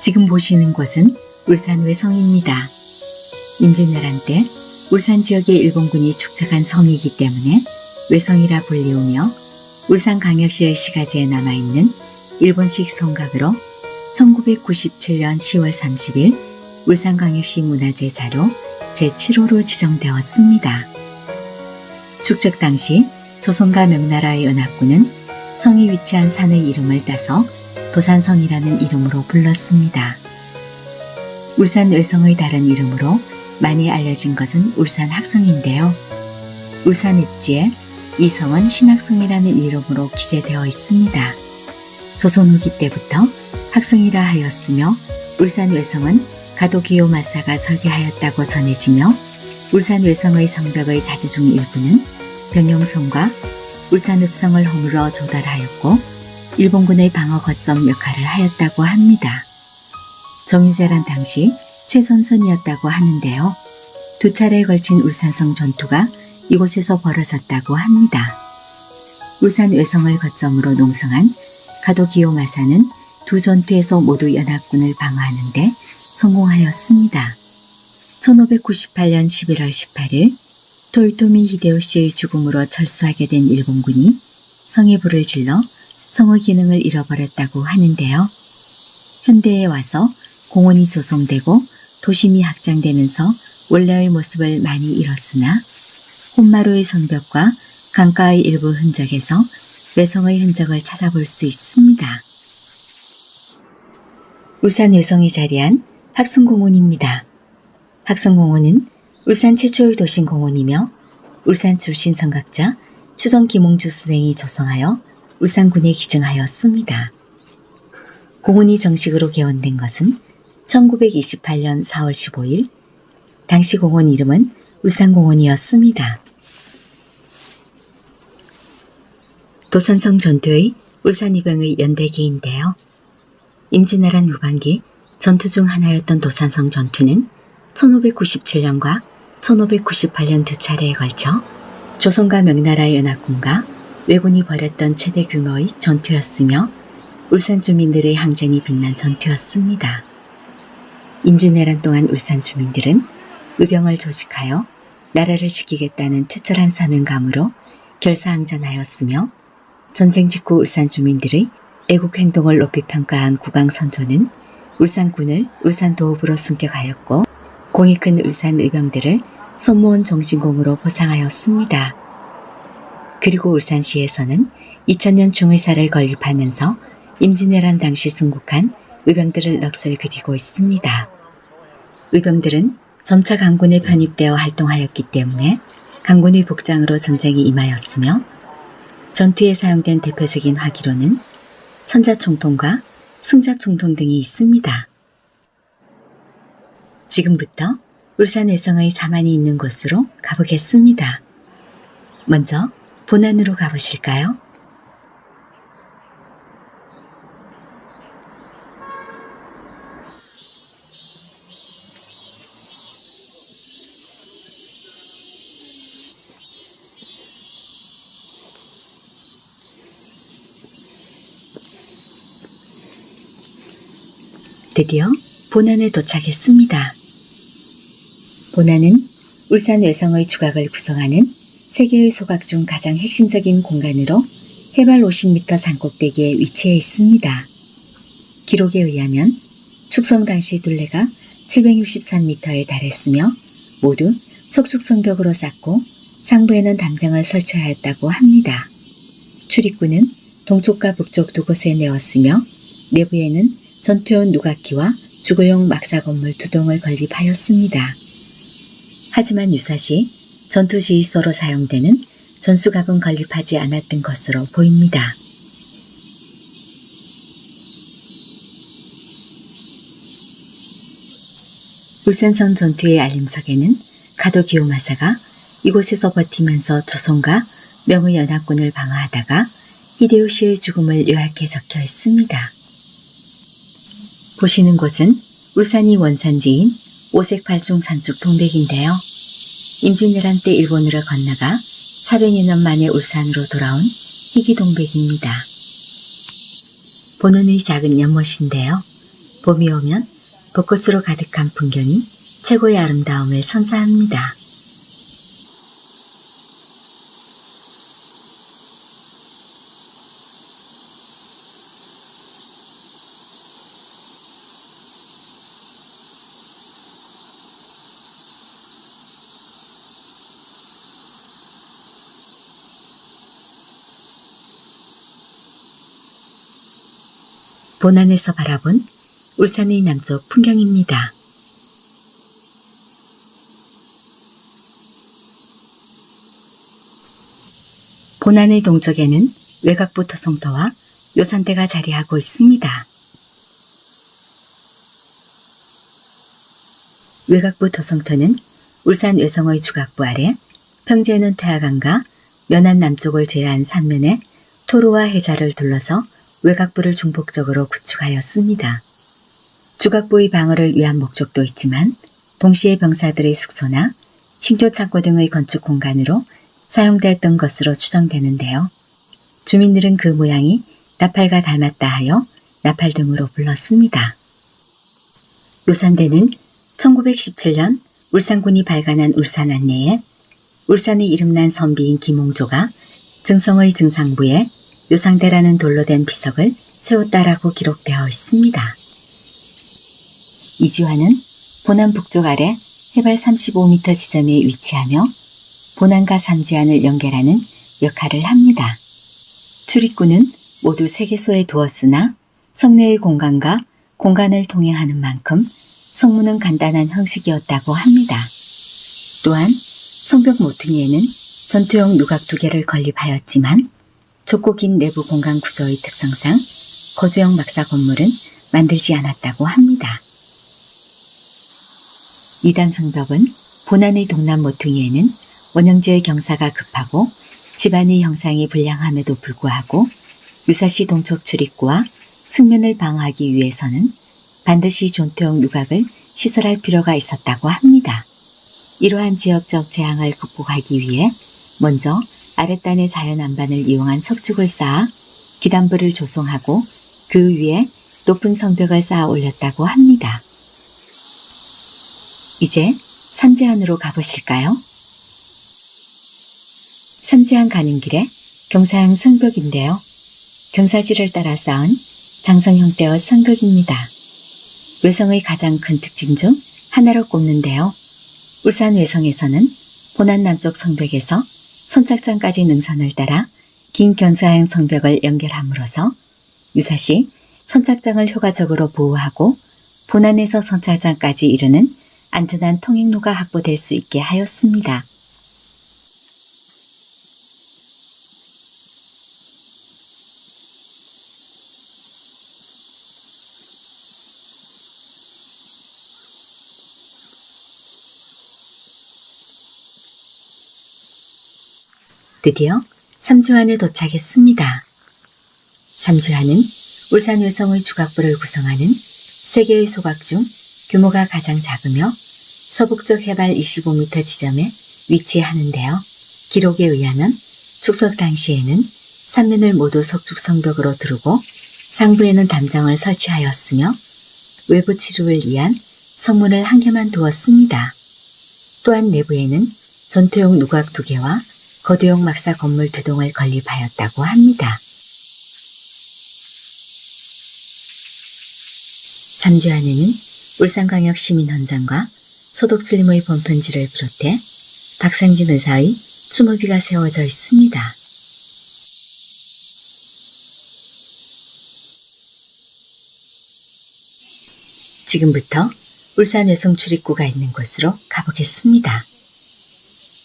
지금 보시는 곳은 울산 외성입니다. 임진왜란 때 울산 지역의 일본군이 축적한 성이기 때문에 외성이라 불리우며 울산광역시의 시가지에 남아있는 일본식 성곽으로 1997년 10월 30일 울산광역시 문화재 자료 제7호로 지정되었습니다. 축적 당시 조선과 명나라의 연합군은 성이 위치한 산의 이름을 따서 도산성이라는 이름으로 불렀습니다. 울산 외성의 다른 이름으로 많이 알려진 것은 울산 학성인데요. 울산 읍지에 이성원 신학성이라는 이름으로 기재되어 있습니다. 조선 후기 때부터 학성이라 하였으며 울산 외성은 가도기요 마사가 설계하였다고 전해지며 울산 외성의 성벽의 자재 중 일부는 병영성과 울산 읍성을 허물어 조달하였고 일본군의 방어 거점 역할을 하였다고 합니다. 정유재란 당시 최선선이었다고 하는데요. 두 차례에 걸친 울산성 전투가 이곳에서 벌어졌다고 합니다. 울산 외성을 거점으로 농성한 가도 기요 마사는 두 전투에서 모두 연합군을 방어하는데 성공하였습니다. 1598년 11월 18일 토요토미 히데요시의 죽음으로 철수하게 된 일본군이 성에 불을 질러 성의 기능을 잃어버렸다고 하는데요. 현대에 와서 공원이 조성되고 도심이 확장되면서 원래의 모습을 많이 잃었으나 혼마루의 성벽과 강가의 일부 흔적에서 외성의 흔적을 찾아볼 수 있습니다. 울산 외성이 자리한 학성공원입니다. 학성공원은 울산 최초의 도심공원이며 울산 출신 성각자 추정 김홍주 선생이 조성하여 울산군에 기증하였습니다. 공원이 정식으로 개원된 것은 1928년 4월 15일 당시 공원 이름은 울산공원이었습니다. 도산성 전투의 울산 이병의 연대기인데요. 임진왜란 후반기 전투 중 하나였던 도산성 전투는 1597년과 1598년 두 차례에 걸쳐 조선과 명나라의 연합군과 왜군이 벌였던 최대 규모의 전투였으며 울산 주민들의 항쟁이 빛난 전투였습니다. 임진왜란 동안 울산 주민들은 의병을 조직하여 나라를 지키겠다는 투철한 사명감으로 결사항전하였으며 전쟁 직후 울산 주민들의 애국 행동을 높이 평가한 국왕 선조는 울산군을 울산 도읍으로 승격하였고 공이 큰 울산 의병들을 손모은 정신공으로 보상하였습니다. 그리고 울산시에서는 2000년 중의사를 건립하면서 임진왜란 당시 순국한 의병들을 넋을 그리고 있습니다. 의병들은 점차 강군에 편입되어 활동하였기 때문에 강군의 복장으로 전쟁에 임하였으며 전투에 사용된 대표적인 화기로는 천자총통과 승자총통 등이 있습니다. 지금부터 울산 외성의 사만이 있는 곳으로 가보겠습니다. 먼저 본안으로 가보실까요? 드디어 본안에 도착했습니다. 본안은 울산 외성의 주각을 구성하는 세계의 소각 중 가장 핵심적인 공간으로 해발 50m 산꼭대기에 위치해 있습니다. 기록에 의하면 축성 당시 둘레가 763m에 달했으며 모두 석축성벽으로 쌓고 상부에는 담장을 설치하였다고 합니다. 출입구는 동쪽과 북쪽 두 곳에 내었으며 내부에는 전투용 누각기와 주거용 막사 건물 두 동을 건립하였습니다. 하지만 유사시 전투 시설로 사용되는 전수각은 건립하지 않았던 것으로 보입니다. 울산성 전투의 알림석에는 가도 기요마사가 이곳에서 버티면서 조선과 명의 연합군을 방어하다가 히데요시의 죽음을 요약해 적혀 있습니다. 보시는 곳은 울산이 원산지인 오색팔중 산쪽 동백인데요. 임진왜란 때 일본으로 건너가 400여 년 만에 울산으로 돌아온 희귀동백입니다. 본원의 작은 연못인데요. 봄이 오면 벚꽃으로 가득한 풍경이 최고의 아름다움을 선사합니다. 본안에서 바라본 울산의 남쪽 풍경입니다. 본안의 동쪽에는 외곽부 토성터와 요산대가 자리하고 있습니다. 외곽부 토성터는 울산 외성의 주각부 아래 평지에는 태화강과 면안 남쪽을 제외한 삼면에 토로와 해자를 둘러서 외곽부를 중복적으로 구축하였습니다. 주각부의 방어를 위한 목적도 있지만 동시에 병사들의 숙소나 칭조 창고 등의 건축 공간으로 사용되었던 것으로 추정되는데요. 주민들은 그 모양이 나팔과 닮았다 하여 나팔 등으로 불렀습니다. 요산대는 1917년 울산군이 발간한 울산 안내에 울산의 이름난 선비인 김홍조가 증성의 증상부에 요상대라는 돌로 된 비석을 세웠다라고 기록되어 있습니다. 이지화는 본안 북쪽 아래 해발 35m 지점에 위치하며 본안과 삼지안을 연결하는 역할을 합니다. 출입구는 모두 3개소에 두었으나 성내의 공간과 공간을 통행하는 만큼 성문은 간단한 형식이었다고 합니다. 또한 성벽 모퉁이에는 전투용 누각 두 개를 건립하였지만 좁고 긴 내부 공간 구조의 특성상 거주형 막사 건물은 만들지 않았다고 합니다. 이단 성벽은 본안의 동남 모퉁이에는 원형지의 경사가 급하고 집안의 형상이 불량함에도 불구하고 유사시 동쪽 출입구와 측면을 방어하기 위해서는 반드시 존토형 누각을 시설할 필요가 있었다고 합니다. 이러한 지역적 재앙을 극복하기 위해 먼저 아랫단의 자연 안반을 이용한 석축을 쌓아 기단부를 조성하고 그 위에 높은 성벽을 쌓아 올렸다고 합니다. 이제 삼지안으로 가보실까요? 삼지안 가는 길에 경사형 성벽인데요. 경사지를 따라 쌓은 장성 형태의 성벽입니다. 외성의 가장 큰 특징 중 하나로 꼽는데요. 울산 외성에서는 본안 남쪽 성벽에서 선착장까지 능선을 따라 긴 경사형 성벽을 연결함으로써 유사시 선착장을 효과적으로 보호하고 본안에서 선착장까지 이르는 안전한 통행로가 확보될 수 있게 하였습니다. 드디어 삼주안에 도착했습니다. 삼주안은 울산 외성의 주각부를 구성하는 세 개의 소각 중 규모가 가장 작으며 서북쪽 해발 25m 지점에 위치하는데요. 기록에 의하면 축석 당시에는 삼면을 모두 석축 성벽으로 두르고 상부에는 담장을 설치하였으며 외부 치료를 위한 성문을 한 개만 두었습니다. 또한 내부에는 전투용 누각 두 개와 거대용 막사 건물 두 동을 건립하였다고 합니다. 삼주안에는 울산광역 시민헌장과 소독칠림의 본편지를 비롯해 박상진 의사의 추모비가 세워져 있습니다. 지금부터 울산 외성 출입구가 있는 곳으로 가보겠습니다.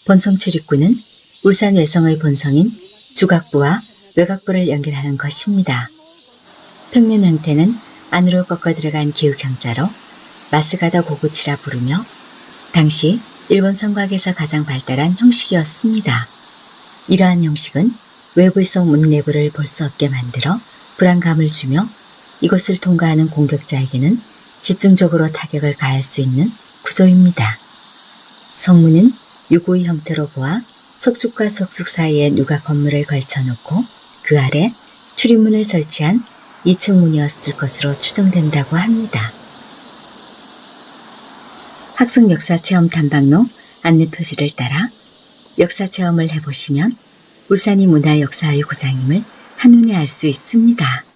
본성 출입구는 울산 외성의 본성인 주각부와 외곽부를 연결하는 것입니다. 평면 형태는 안으로 꺾어 들어간 기울경자로 마스가다 고구치라 부르며 당시 일본 성곽에서 가장 발달한 형식이었습니다. 이러한 형식은 외부에서 문 내부를 볼 수 없게 만들어 불안감을 주며 이곳을 통과하는 공격자에게는 집중적으로 타격을 가할 수 있는 구조입니다. 성문은 유구의 형태로 보아 석축과 석축 사이에 누가 건물을 걸쳐놓고 그 아래 출입문을 설치한 2층 문이었을 것으로 추정된다고 합니다. 학생 역사 체험 탐방로 안내 표지를 따라 역사 체험을 해보시면 울산이 문화 역사의 고장임을 한눈에 알 수 있습니다.